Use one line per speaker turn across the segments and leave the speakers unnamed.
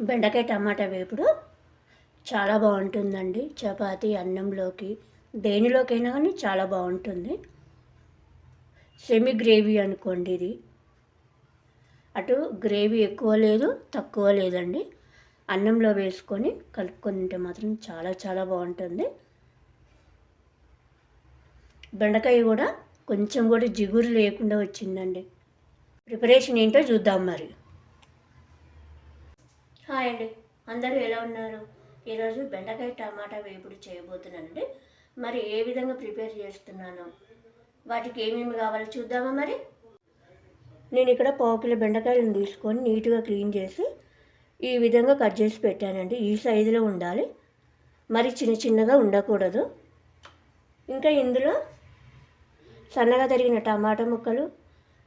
బెండకాయ టమాటా వేపుడు చాలా బాగుంటుందండి. చపాతి అన్నంలోకి దేనిలోకైనా కానీ చాలా బాగుంటుంది. సెమీ గ్రేవీ అనుకోండి ఇది. అటు గ్రేవీ ఎక్కువ లేదు తక్కువ లేదండి. అన్నంలో వేసుకొని కలుపుకొని తింటే మాత్రం చాలా చాలా బాగుంటుంది. బెండకాయ కూడా కొంచెం కూడా జిగురు లేకుండా వచ్చిందండి. ప్రిపరేషన్ ఏంటో చూద్దాం మరి. హాయ్ అండి. అందరూ ఎలా ఉన్నారు? ఈరోజు బెండకాయ టమాటా వేపుడు చేయబోతున్నానండి. మరి ఏ విధంగా ప్రిపేర్ చేస్తున్నాను? వాటికి ఏమేమి కావాలో చూద్దామా మరి? నేను ఇక్కడ పావు కిలో బెండకాయలను తీసుకొని నీట్గా క్లీన్ చేసి ఈ విధంగా కట్ చేసి పెట్టానండి. ఈ సైజులో ఉండాలి. మరి చిన్న చిన్నగా ఉండకూడదు. ఇంకా ఇందులో సన్నగా తరిగిన టమాటా ముక్కలు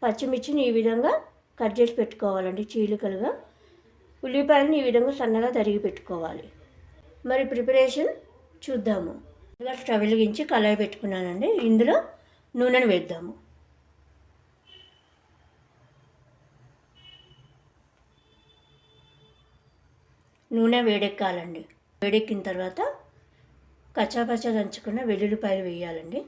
పచ్చిమిర్చిని ఈ విధంగా కట్ చేసి పెట్టుకోవాలండి చీలికలుగా. ఉల్లిపాయలను ఈ విధంగా సన్నగా తరిగి పెట్టుకోవాలి. మరి ప్రిపరేషన్ చూద్దాము. ఇలా స్టవ్ వెలిగించి కళాయి పెట్టుకున్నానండి. ఇందులో నూనెను వేద్దాము. నూనె వేడెక్కాలండి. వేడెక్కిన తర్వాత కచ్చాపచ్చా దంచుకున్న వెల్లుల్లిపాయలు వేయాలండి.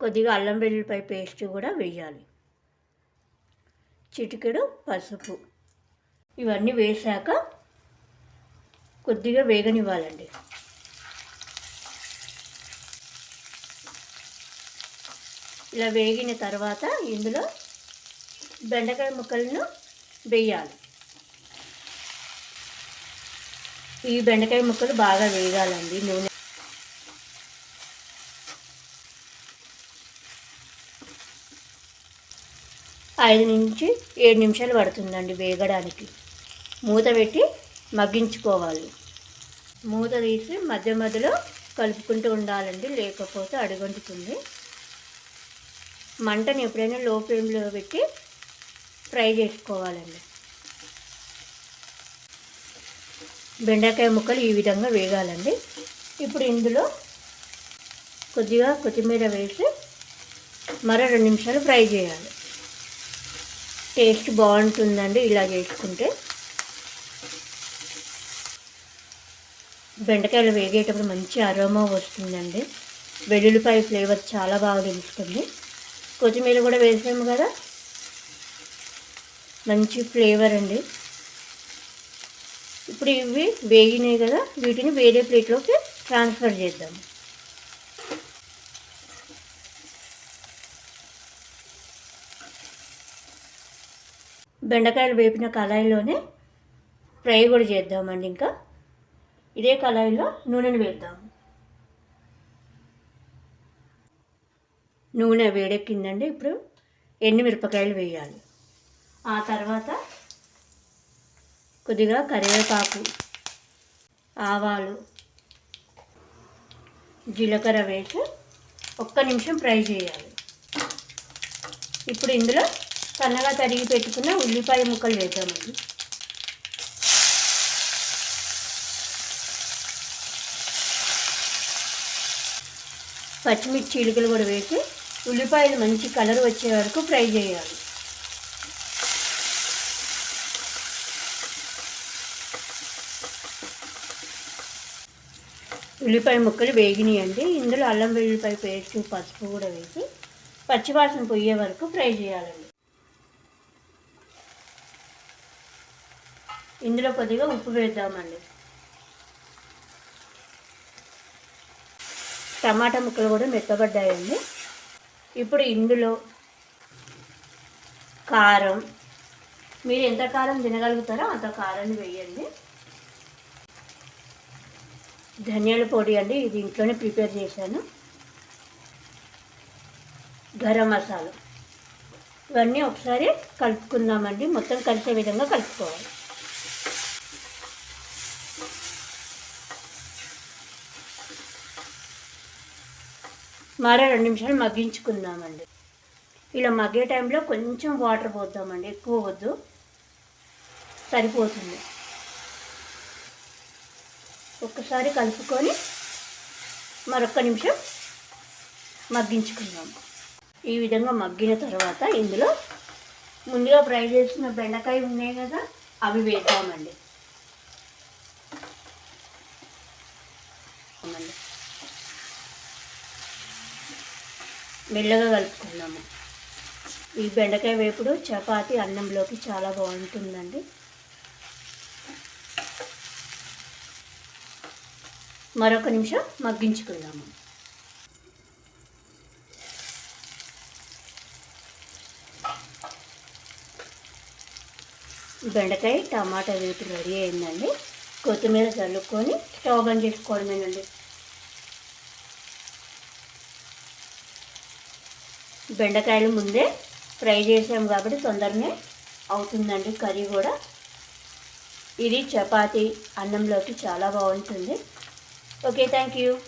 కొద్దిగా అల్లం వెల్లుల్లిపాయ పేస్ట్ కూడా వేయాలి. చిటికెడు పసుపు. ఇవన్నీ వేశాక కొద్దిగా వేగనివ్వాలండి. ఇలా వేగిన తర్వాత ఇందులో బెండకాయ ముక్కలను వేయాలి. ఈ బెండకాయ ముక్కలు బాగా వేగాలండి నూనె ఐదు నుంచి ఏడు నిమిషాలు పడుతుందండి వేగడానికి. మూత పెట్టి మగ్గించుకోవాలి. మూత తీసి మధ్య మధ్యలో కలుపుకుంటూ ఉండాలండి లేకపోతే అడుగంటుతుంది. మంటని ఎప్పుడైనా లో ఫ్లేమ్లో పెట్టి ఫ్రై చేసుకోవాలండి. బెండకాయ ముక్కలు ఈ విధంగా వేగాలండి. ఇప్పుడు ఇందులో కొద్దిగా కొత్తిమీర వేసి మరో రెండు నిమిషాలు ఫ్రై చేయాలి. టేస్ట్ బాగుంటుందండి ఇలా చేసుకుంటే. బెండకాయలు వేగేటప్పుడు మంచి అరోమా వస్తుందండి. వెల్లుల్లిపాయ ఫ్లేవర్ చాలా బాగా తెలుస్తుంది. కొత్తిమీర కూడా వేసాము కదా. మంచి ఫ్లేవర్ అండి. ఇప్పుడు ఇవి వేగినాయి కదా వీటిని వేరే ప్లేట్లోకి ట్రాన్స్ఫర్ చేద్దాం. బెండకాయలు వేపిన కళాయిలోనే ఫ్రై కూడా చేద్దామండి ఇంకా. ఇదే కళాయిలో నూనెను వేద్దాం. నూనె వేడెక్కిందండి ఇప్పుడు ఎన్ని మిరపకాయలు వేయాలి. ఆ తర్వాత కొద్దిగా కరివేపాకు ఆవాలు జీలకర్ర వేసి ఒక్క నిమిషం ఫ్రై చేయాలి. ఇప్పుడు ఇందులో సన్నగా తరిగి పెట్టుకున్న ఉల్లిపాయ ముక్కలు వేద్దామండి పచ్చిమిర్చి చిలుకలు కూడా వేసి ఉల్లిపాయలు మంచి కలర్ వచ్చే వరకు ఫ్రై చేయాలి. ఉల్లిపాయ ముక్కలు వేగినాయండి. ఇందులో అల్లం వెల్లిపాయ పేస్ట్ పసుపు కూడా వేసి పచ్చివాసన పోయే వరకు ఫ్రై చేయాలండి. ఇందులో కొద్దిగా ఉప్పు వేద్దామండి. టమాటా ముక్కలు కూడా మెత్తబడ్డాయండి. ఇప్పుడు ఇందులో కారం మీరు ఎంత కారం తినగలుగుతారో అంత కారాన్ని వేయండి. ధనియాల పొడి అండి ఇది ఇంట్లోనే ప్రిపేర్ చేశాను. గరం మసాలా. ఇవన్నీ ఒకసారి కలుపుకుందామండి మొత్తం కలిసే విధంగా కలుపుకోవాలి. మరో రెండు నిమిషాలు మగ్గించుకుందామండి. ఇలా మగ్గే టైంలో కొంచెం వాటర్ పోద్దామండి. ఎక్కువ వద్దు. సరిపోతుంది. ఒక్కసారి కలుపుకొని మరొక నిమిషం మగ్గించుకుందాం. ఈ విధంగా మగ్గిన తర్వాత ఇందులో ముందుగా ఫ్రై చేసిన బెండకాయ ఉన్నాయి కదా
అవి వేద్దామండి. మెల్లగా కలుపుకుందాము. ఈ బెండకాయ వేపుడు చపాతి అన్నంలోకి చాలా బాగుంటుందండి. మరొక నిమిషం మగ్గించుకుందాము. బెండకాయ టమాటా వేపుడు రెడీ అయిందండి. కొత్తిమీర చల్లుకొని స్టవ్ బంద్ చేసుకోవడమేనండి. బెండకాయలు ముందే ఫ్రై చేసాం కాబట్టి తొందరనే అవుతుందండి కర్రీ కూడా. ఇది చపాతి అన్నంలోకి చాలా బాగుంటుంది. Okay thank you